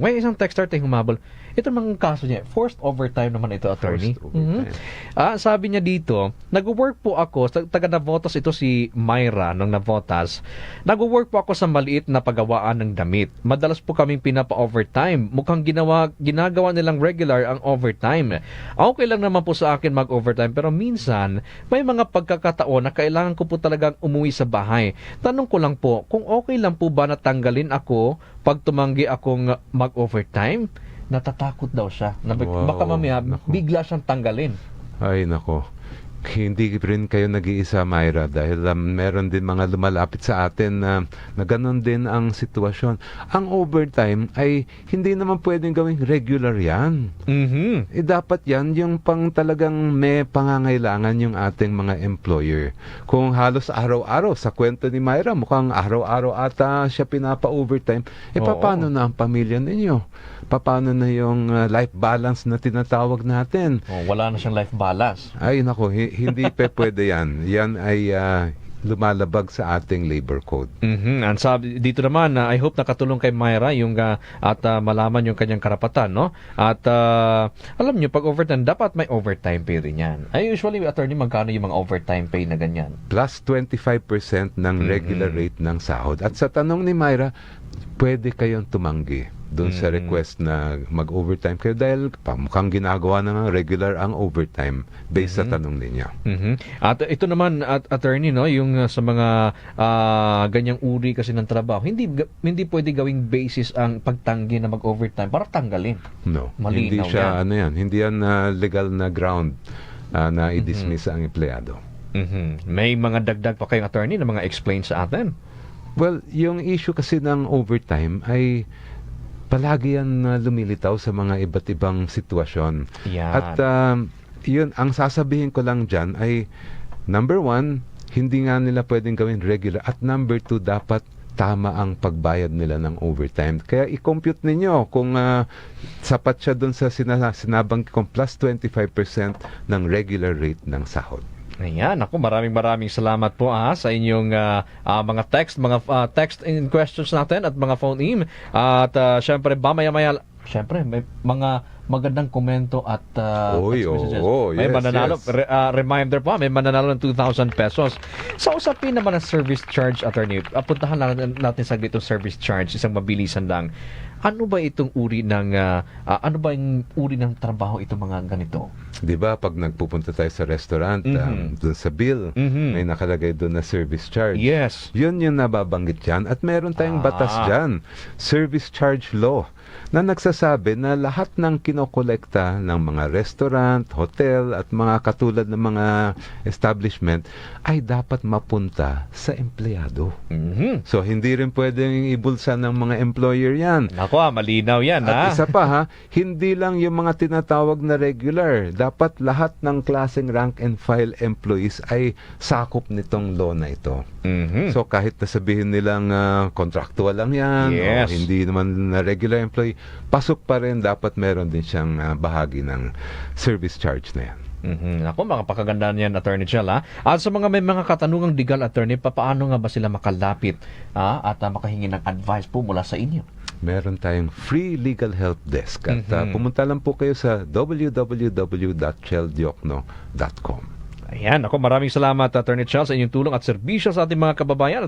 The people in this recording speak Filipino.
May isang texter tayong humabol. Ito mga kaso niya, forced overtime naman ito, attorney. Mhm. Ah, sabi niya dito, nag-work po ako, taga Navotas ito si Myra ng Navotas. Nag-work po ako sa maliit na paggawaan ng damit. Madalas po kaming pinapa-overtime. Mukhang ginawa, ginagawa nilang regular ang overtime. Okay lang naman po sa akin mag-overtime pero minsan may mga pagkakataon na kailangan ko po talagang umuwi sa bahay. Tanong ko lang po, kung okay lang po ba natanggalin ako pag tumanggi akong mag-overtime? Natatakot daw siya. Na Wow. Baka mamaya Naku. bigla siyang tanggalin. Ay, nako. Hindi rin kayo nag-iisa, Myra, dahil um, meron din mga lumalapit sa atin na, na ganun din ang sitwasyon. Ang overtime ay hindi naman pwedeng gawing regular yan. Mhm. Eh, dapat yan yung pang talagang may pangangailangan yung ating mga employer. Kung halos araw-araw, sa kwento ni Myra, mukhang araw-araw ata siya pinapa-overtime, eh Oo. paano na ang pamilya ninyo? Paano na yung uh, life balance na tinatawag natin? Oh, wala na siyang life balance. Ay, nako, hi- hindi pe pwede yan. Yan ay ah, lumalabag sa ating labor code. Mhm. Ang sabi dito naman, ah, I hope nakatulong kay Myra yung ah, at ah, malaman yung kanyang karapatan, no? At ah, alam niyo pag overtime dapat may overtime pay rin 'yan. Ay usually attorney magkano yung mga overtime pay na ganyan? Plus 25% ng regular Mhm. rate ng sahod. At sa tanong ni Myra, pwede kayong tumanggi doon sa Mhm. request na mag-overtime kayo dahil mukhang ginagawa na nga regular ang overtime based sa Mhm. tanong ninyo. Mhm. At ito naman at attorney no, yung uh, sa mga ah, ganyang uri kasi ng trabaho, hindi hindi pwede gawing basis ang pagtanggi na mag-overtime para tanggalin. No, Malinaw hindi siya yan. ano yan, hindi yan ah, legal na ground ah, na i-dismiss ang empleyado. Mhm. May mga dagdag pa kayong attorney na mga explain sa atin. Well, yung issue kasi ng overtime ay palagi yan na lumilitaw sa mga iba't ibang sitwasyon. Yan. At um, yun, ang sasabihin ko lang dyan ay number one, hindi nga nila pwedeng gawin regular. At number two, dapat tama ang pagbayad nila ng overtime. Kaya i-compute ninyo kung ah, sapat siya doon sa sina- sinabang kong plus 25% ng regular rate ng sahod. Ayan, ako maraming maraming salamat po ah, sa inyong ah, ah, mga text, mga ah, text in questions natin at mga phone in. At ah, syempre, mamaya-maya, syempre, may mga magandang komento at ah, Oy, text messages. oo, may yes, mananalo, yes. re- ah, reminder po, may mananalo ng 2,000 pesos. Sa usapin naman ng service charge, attorney, puntahan natin, natin saglit itong service charge, isang mabilisan lang. Ano ba itong uri ng, ah, ah, ano ba yung uri ng trabaho itong mga ganito? 'Di ba pag nagpupunta tayo sa restaurant, um, Mhm. doon sa bill, Mhm. may nakalagay doon na service charge. Yes. Yun yung nababanggit dyan. At meron tayong batas Ah. dyan, service charge law, na nagsasabi na lahat ng kinokolekta ng mga restaurant, hotel, at mga katulad ng mga establishment ay dapat mapunta sa empleyado. Mhm. So, hindi rin pwedeng ibulsa ng mga employer yan. Ako ah, malinaw yan ha. At isa pa ha, hindi lang yung mga tinatawag na regular. Dapat lahat ng klaseng rank and file employees ay sakop nitong law na ito. Mhm. So kahit nasabihin nilang ah, contractual lang yan Yes. o hindi naman na regular employee, pasok pa rin dapat meron din siyang ah, bahagi ng service charge na yan. Mhm. Ako, mga pakagandaan yan, Attorney Chell, ha? At sa mga may mga katanungang legal, Attorney, papaano nga ba sila makalapit ha? at ah, makahingi ng advice po mula sa inyo? Meron tayong free legal help desk at ah, Mhm. pumunta lang po kayo sa www.cheldiokno.com. Ayan, ako maraming salamat, Attorney Chell, sa inyong tulong at serbisyo sa ating mga kababayan.